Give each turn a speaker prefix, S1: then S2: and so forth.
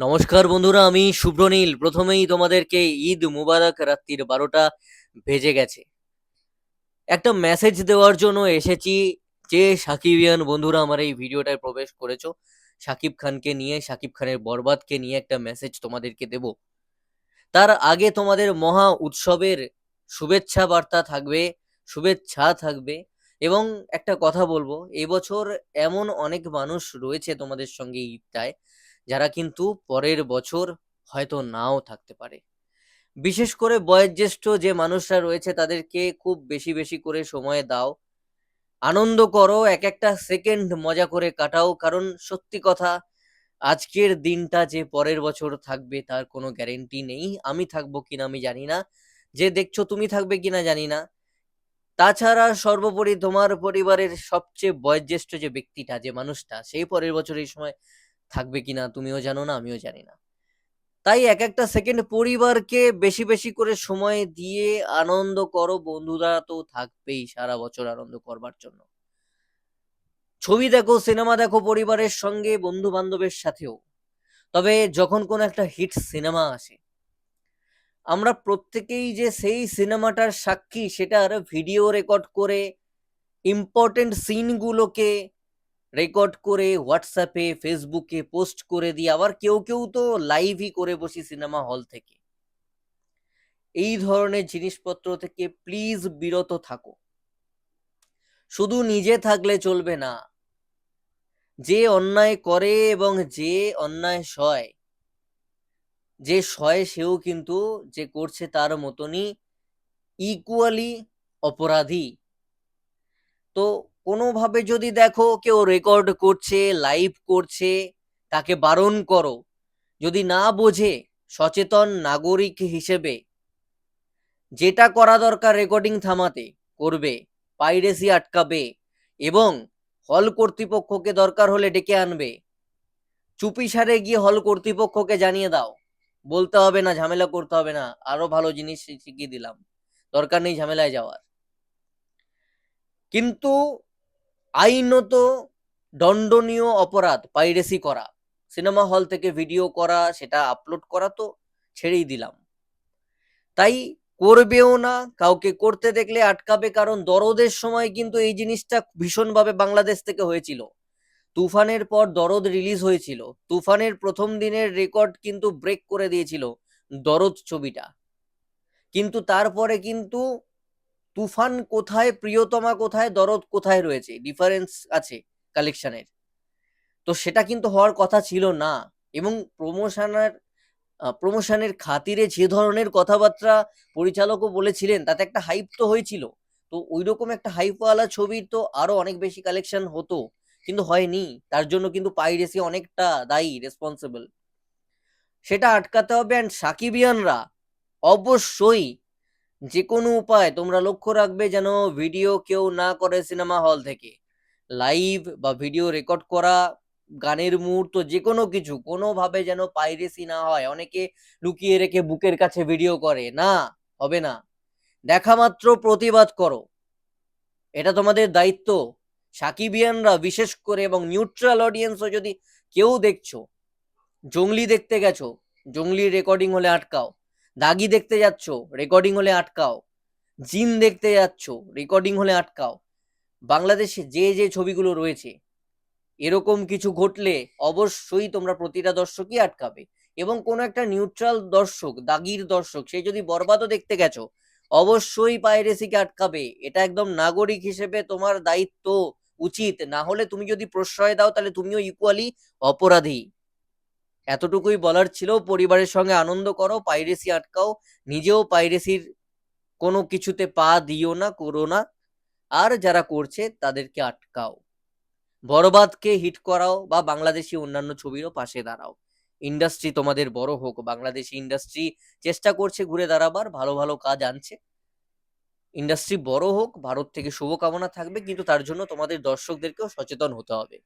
S1: নমস্কার বন্ধুরা, আমি শুভ্রনীল। প্রথমেই তোমাদেরকে ঈদ মুবারক রাত্রির বারোটা ভেজে গেছে। একটা মেসেজ দেওয়ার জন্য এসেছি যে সাকিবিয়ান বন্ধুরা, আমার এই ভিডিওটায় প্রবেশ করেছ। সাকিব খানকে নিয়ে, সাকিব খানের বরবাদকে নিয়ে একটা মেসেজ তোমাদেরকে দেব। তার আগে তোমাদের মহা উৎসবের শুভেচ্ছা বার্তা থাকবে, শুভেচ্ছা থাকবে এবং একটা কথা বলব। এবছর এমন অনেক মানুষ রয়েছে তোমাদের সঙ্গে ঈদটায় যারা কিন্তু পরের বছর হয়তো নাও থাকতে পারে। বিশেষ করে বয়োজ্যেষ্ঠ যে মানুষরা রয়েছে, তাদেরকে খুব বেশি বেশি করে সময় দাও। আনন্দ করো, এক একটা সেকেন্ড মজা করে কাটাও, কারণ সত্যি কথা, আজকের দিনটা যে পরের বছর থাকবে তার কোনো গ্যারেন্টি নেই। আমি থাকব কিনা আমি জানি না। যে দেখছ তুমি থাকবে কিনা জানি না। তাছাড়া সর্বোপরি তোমার পরিবারের সবচেয়ে বয়োজ্যেষ্ঠ যে ব্যক্তিটা, যে মানুষটা, সেই পরের বছর এই সময় থাকবে কিনা তুমিও জানো না, আমিও জানি না। তাই এক একটা সেকেন্ড পরিবারকে বেশি বেশি করে সময় দিয়ে আনন্দ করো, বন্ধুরা তো থাকবেই সারা বছর আনন্দ করবার জন্য। ছবি দেখো, সিনেমা দেখো পরিবারের সঙ্গে বন্ধু বান্ধবের সাথেও। তবে যখন কোনো একটা হিট সিনেমা আসে, আমরা প্রত্যেকেই যে সেই সিনেমাটার সাক্ষী সেটার ভিডিও রেকর্ড করে ইম্পর্টেন্ট সিনগুলোকে রেকর্ড করে হোয়াটসঅ্যাপে ফেসবুকে পোস্ট করে দিই আবার কেউ কেউ তো লাইভই করে বসি সিনেমা হল থেকে। এই ধরনের জিনিসপত্র থেকে প্লিজ বিরত থাকো। শুধু নিজে থাকলে চলবে না। যে অন্যায় করে এবং যে অন্যায় সয়, যে সয় সেও কিন্তু যে করছে তার মতনই ইকুয়ালি অপরাধী। তো কোনোভাবে যদি দেখো কেউ রেকর্ড করছে লাইভ করছে, তাকে বারণ করো। যদি না বোঝে, সচেতন নাগরিক হিসেবে যেটা করা দরকার রেকর্ডিং থামাতে, করবে পাইরেসি আটকাবে এবং হল কর্তৃপক্ষকে দরকার হলে ডেকে আনবে। চুপি সারে গিয়ে হল কর্তৃপক্ষকে জানিয়ে দাও। বলতে হবে না, ঝামেলা করতে হবে না, আরও ভালো জিনিস শিখিয়ে দিলাম। দরকার নেই ঝামেলায় যাওয়ার। কিন্তু আইনত দণ্ডনীয় অপরাধ পাইরেসি করা। সিনেমা হল থেকে ভিডিও করা, সেটা আপলোড করা তো ছেড়েই দিলাম। তাই করবেও না, কাউকে করতে দেখলে আটকাবে কারণ দরদের সময় কিন্তু এই জিনিসটা ভীষণভাবে বাংলাদেশ থেকে হয়েছিল। তুফানের পর দরদ রিলিজ হয়েছিল। তুফানের প্রথম দিনের রেকর্ড কিন্তু ব্রেক করে দিয়েছিল দরদ ছবিটা। কিন্তু তারপরে কিন্তু তুফান কোথায়, প্রিয়তমা কোথায়, দরদ কোথায় রয়েছে? ডিফারেন্স আছে কালেকশনের তো সেটা কিন্তু হওয়ার কথা ছিল না। এবং প্রমোশনের প্রমোশনের খাতিরে যে ধরনের কথাবার্তা পরিচালকও বলেছিলেন, তাতে একটা হাইপ তো হয়েছিল। তো ওই রকম একটা হাইপওয়ালা ছবির তো আরও অনেক বেশি কালেকশন হতো। কিন্তু হয়নি। তার জন্য কিন্তু পাইরেসি অনেকটা দায়ী রেসপন্সিবল সেটা আটকাতে হবে। অ্যান্ড সাকিবিয়ানরা অবশ্যই যে কোনো উপায় তোমরা লক্ষ্য রাখবে যেন ভিডিও কেউ না করে সিনেমা হল থেকে। লাইভ বা ভিডিও রেকর্ড করা, গানের মুহূর্ত যে কোনো কিছু, কোনোভাবে যেন পাইরেসি না হয়, অনেকে লুকিয়ে রেখে বুকের কাছে ভিডিও করে, না, হবে না। দেখা মাত্র প্রতিবাদ করো। এটা তোমাদের দায়িত্ব। সাকিবিয়ানরা বিশেষ করে এবং নিউট্রাল অডিয়েন্সও যদি কেউ দেখছ, জঙ্গলি দেখতে গেছো, জঙ্গলি রেকর্ডিং হলে আটকাও। দাগি দেখতে যাচ্ছ রেকর্ডিং হলে আটকাও। জিন দেখতে যাচ্ছ রেকর্ডিং হলে আটকাও। বাংলাদেশে যে যে ছবিগুলো রয়েছে, এরকম কিছু ঘটলে অবশ্যই তোমরা প্রতিটা দর্শকই আটকাবে। এবং কোনো একটা নিউট্রাল দর্শক, দাগির দর্শক, সে যদি বরবাদও দেখতে গেছো, অবশ্যই পাইরেসিকে আটকাবে। এটা একদম নাগরিক হিসেবে তোমার দায়িত্ব উচিত। না হলে তুমি যদি প্রশ্রয় দাও, তাহলে তুমিও ইকুয়ালি অপরাধী। এতটুকুই বলার ছিল, পরিবারের সঙ্গে আনন্দ করো, পাইরেসি আটকাও, নিজেও পাইরেসির কোনো কিছুতে পা দিও না, করো না। আর যারা করছে, তাদেরকে আটকাও। বরবাদকে হিট করাও বা বাংলাদেশি অন্যান্য ছবিরও পাশে দাঁড়াও। ইন্ডাস্ট্রি তোমাদের বড় হোক, বাংলাদেশি ইন্ডাস্ট্রি চেষ্টা করছে ঘুরে দাঁড়াবার, ভালো ভালো কাজ আনছে। ইন্ডাস্ট্রি বড় হোক, ভারত থেকে শুভকামনা থাকবে, কিন্তু তার জন্য তোমাদের দর্শকদেরকেও সচেতন হতে হবে।